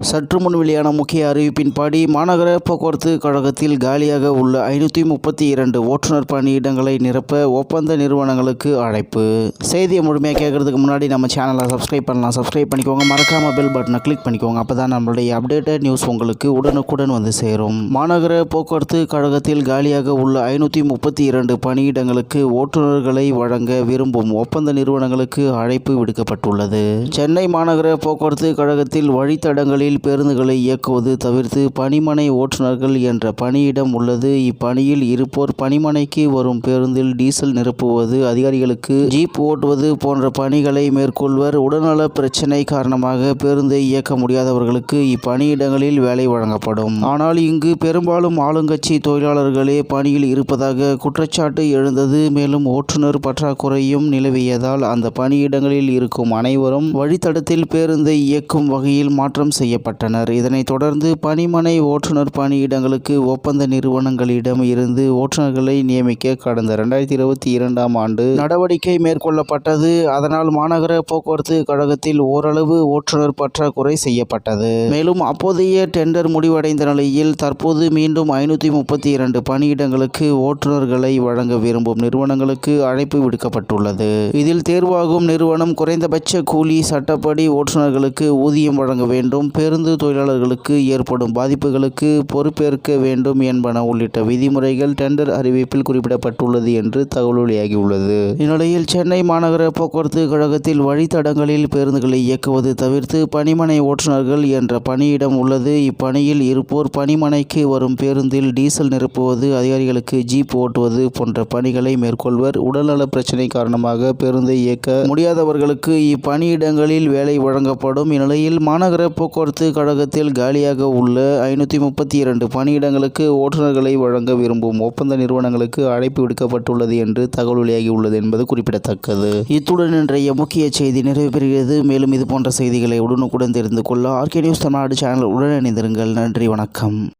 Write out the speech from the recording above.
சற்று முன் வெளியான முக்கிய அறிவிப்பின்படி மாநகர போக்குவரத்து கழகத்தில் காலியாக உள்ள ஐநூற்றி முப்பத்தி இரண்டு ஓட்டுநர் பணியிடங்களை நிரப்ப ஒப்பந்த நிறுவனங்களுக்கு அழைப்பு. செய்தியை முழுமையாக கேட்கறதுக்கு முன்னாடி நம்ம சேனலை சப்ஸ்கிரைப் பண்ணலாம். சப்ஸ்கிரைப் பண்ணிக்கோங்க. மறக்காம பெல் பட்டனை கிளிக் பண்ணிக்கோங்க. அப்போ தான் நம்மளுடைய அப்டேட்டட் நியூஸ் உங்களுக்கு உடனுக்குடன் வந்து சேரும். மாநகர போக்குவரத்து கழகத்தில் காலியாக உள்ள ஐநூற்றி முப்பத்தி இரண்டு பணியிடங்களுக்கு ஓட்டுநர்களை வழங்க விரும்பும் ஒப்பந்த நிறுவனங்களுக்கு அழைப்பு விடுக்கப்பட்டுள்ளது. சென்னை மாநகர போக்குவரத்து கழகத்தில் வழித்தடங்களில் பேருந்துகளை இயக்குவது தவிர்த்து பணிமனை ஓட்டுநர்கள் என்ற பணியிடம் உள்ளது. இப்பணியில் இருப்போர் பணிமனைக்கு வரும் பேருந்தில் டீசல் நிரப்புவது அதிகாரிகளுக்கு ஜீப் ஓட்டுவது போன்ற பணிகளை மேற்கொள்வர். உடல்நல பிரச்சினை காரணமாக பேருந்தை இயக்க முடியாதவர்களுக்கு இப்பணியிடங்களில் வேலை வழங்கப்படும். ஆனால் இங்கு பெரும்பாலும் ஆளுங்கட்சி தொழிலாளர்களே பணியில் இருப்பதாக குற்றச்சாட்டு எழுந்தது. மேலும் ஓட்டுநர் பற்றாக்குறையும் நிலவியதால் அந்த பணியிடங்களில் இருக்கும் அனைவரும் வழித்தடத்தில் பேருந்தை இயக்கும் வகையில் மாற்றம் செய்ய செய்யப்பட்டனர். இதனைத் தொடர்ந்து பணிமனை ஓட்டுநர் பணியிடங்களுக்கு ஒப்பந்த நிறுவனங்களிடம் இருந்து ஓட்டுநர்களை நியமிக்க கடந்த இரண்டாயிரத்தி இருபத்தி இரண்டாம் ஆண்டு நடவடிக்கை மேற்கொள்ளப்பட்டது. அதனால் மாநகர போக்குவரத்து கழகத்தில் ஓரளவு ஓட்டுநர் பற்றாக்குறை செய்யப்பட்டது. மேலும் அப்போதைய டெண்டர் முடிவடைந்த நிலையில் தற்போது மீண்டும் ஐநூற்றி முப்பத்தி இரண்டு பணியிடங்களுக்கு ஓட்டுநர்களை வழங்க விரும்பும் நிறுவனங்களுக்கு அழைப்பு விடுக்கப்பட்டுள்ளது. இதில் தேர்வாகும் நிறுவனம் குறைந்தபட்ச கூலி சட்டப்படி ஓட்டுநர்களுக்கு ஊதியம் வழங்க வேண்டும். பேருந்து தொழிலாளர்களுக்கு ஏற்படும் பாதிப்புகளுக்கு பொறுப்பேற்க வேண்டும் என்பன உள்ளிட்ட விதிமுறைகள் டெண்டர் அறிவிப்பில் குறிப்பிடப்பட்டுள்ளது என்று தகவல் வெளியாகியுள்ளது. இந்நிலையில் சென்னை மாநகர போக்குவரத்து கழகத்தில் வழித்தடங்களில் பேருந்துகளை இயக்குவது தவிர்த்து பணிமனை ஓட்டுநர்கள் என்ற பணியிடம் உள்ளது. இப்பணியில் இருப்போர் பணிமனைக்கு வரும் பேருந்தில் டீசல் நிரப்புவது அதிகாரிகளுக்கு ஜீப் ஓட்டுவது போன்ற பணிகளை மேற்கொள்வர். உடல்நல பிரச்சினை காரணமாக பேருந்தை இயக்க முடியாதவர்களுக்கு இப்பணியிடங்களில் வேலை வழங்கப்படும். இந்நிலையில் மாநகர போக்குவரத்து போக்குவரத்து கழகத்தில் காலியாக உள்ள ஐநூற்றி முப்பத்தி இரண்டு பணியிடங்களுக்கு ஓட்டுநர்களை வழங்க விரும்பும் ஒப்பந்த நிறுவனங்களுக்கு அழைப்பு விடுக்கப்பட்டுள்ளது என்று தகவல் வெளியாகியுள்ளது என்பது குறிப்பிடத்தக்கது. இத்துடன் இன்றைய முக்கிய செய்தி நிறைவு பெறுகிறது. மேலும் இது போன்ற செய்திகளை உடனுக்குடன் தெரிந்து கொள்ள ஆர்கே நியூஸ் தமிழ்நாடு சேனல் உடன் இணைந்திருங்கள். நன்றி வணக்கம்.